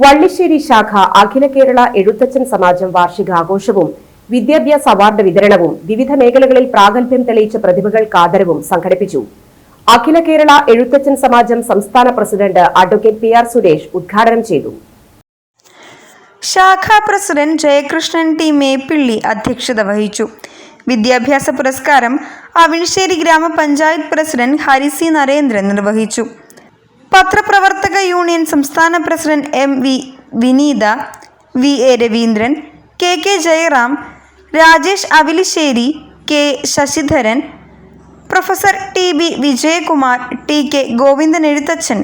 വള്ളിശ്ശേരി ശാഖ അഖില കേരള എഴുത്തച്ഛൻ സമാജം വാർഷികാഘോഷവും വിദ്യാഭ്യാസ അവാർഡ് വിതരണവും വിവിധ മേഖലകളിൽ പ്രാഗൽഭ്യം തെളിയിച്ച പ്രതിഭകൾക്ക് ആദരവും സംഘടിപ്പിച്ചു. അഖില കേരള എഴുത്തച്ഛൻ സമാജം സംസ്ഥാന president advocate P R Suresh ഉദ്ഘാടനം ചെയ്തു. ശാഖാ പ്രസിഡന്റ് ജയകൃഷ്ണൻ ടി മേപ്പിള്ളി അധ്യക്ഷത വഹിച്ചു. വിദ്യാഭ്യാസ പുരസ്കാരം അവിൻശ്ശേരി ഗ്രാമപഞ്ചായത്ത് പ്രസിഡന്റ് ഹരിസി നരേന്ദ്രൻ നിർവഹിച്ചു. പത്രപ്രവർത്തക യൂണിയൻ സംസ്ഥാന president M V Vineetha V A Raveendran K K Jayaram Rajesh Avilissery K Sasidharan professor T B Vijayakumar T K Govindan Ezhuthachan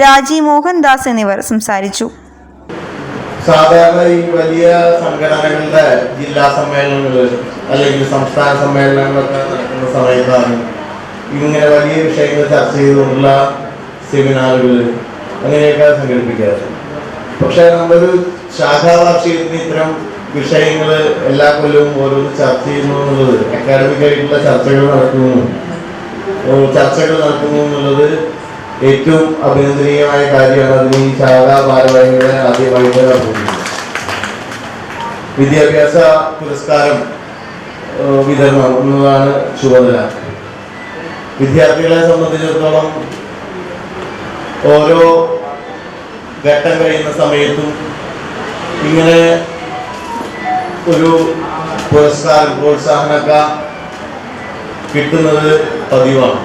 Raji Mohandas എന്നിവർ സംസാരിച്ചു. സാധാരണ ഈ വലിയ സംഘടനകളുടെ ജില്ലാ സമ്മേളനങ്ങൾ അല്ലെങ്കിൽ സംസ്ഥാന സമ്മേളനങ്ങളൊക്കെ നടക്കുന്ന സമയത്താണ് ഇങ്ങനെ വലിയ വിഷയങ്ങൾ ചർച്ച ചെയ്തുകൊണ്ടുള്ള സെമിനാറുകൾ അങ്ങനെയൊക്കെ സംഘടിപ്പിക്കാറ്. പക്ഷെ നമ്മളൊരു ശാഖാവാർഷികത്തിന് ഇത്തരം വിഷയങ്ങൾ എല്ലാ കൊല്ലവും ഓരോന്ന് ചർച്ച ചെയ്യുന്നു എന്നുള്ളത് അക്കാഡമിക്കായിട്ടുള്ള ചർച്ചകൾ നടക്കുന്നു. ചർച്ചകൾ നടക്കുന്നു എന്നുള്ളത് ഏറ്റവും അഭിനന്ദനീയമായ കാര്യമാണ്. അതിന് ഈ ശാഖാ ഭാരവാഹികളെ ആദ്യമായിട്ട് നടത്തുന്നത് വിദ്യാഭ്യാസ പുരസ്കാരം വിതരണം എന്നതാണ് ചുമതല. വിദ്യാർത്ഥികളെ സംബന്ധിച്ചിടത്തോളം ഓരോ ഘട്ടം കഴിയുന്ന സമയത്തും ഇങ്ങനെ ഒരു പുരസ്കാരം പ്രോത്സാഹനമൊക്കെ കിട്ടുന്നത് പതിവാണ്.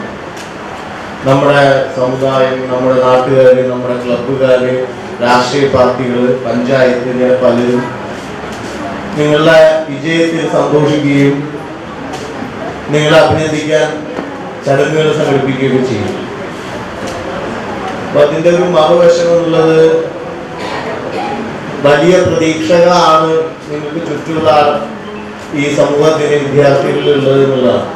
നമ്മുടെ സമുദായം നമ്മുടെ നാട്ടുകാർ നമ്മുടെ ക്ലബ്ബുകാർ രാഷ്ട്രീയ പാർട്ടികൾ പഞ്ചായത്ത് ഇങ്ങനെ പലരും നിങ്ങളുടെ വിജയത്തിൽ സന്തോഷിക്കുകയും നിങ്ങളെ അഭിനന്ദിക്കാൻ ചടങ്ങുകൾ സംഘടിപ്പിക്കുകയൊക്കെ ചെയ്യും. അപ്പൊ അതിന്റെ ഒരു മറുവശം എന്നുള്ളത് വലിയ പ്രതീക്ഷകളാണ് നിങ്ങൾക്ക് ചുറ്റുമുള്ള ഈ സമൂഹത്തിന് വിദ്യാർത്ഥികളിൽ ഉള്ളത് എന്നുള്ളതാണ്.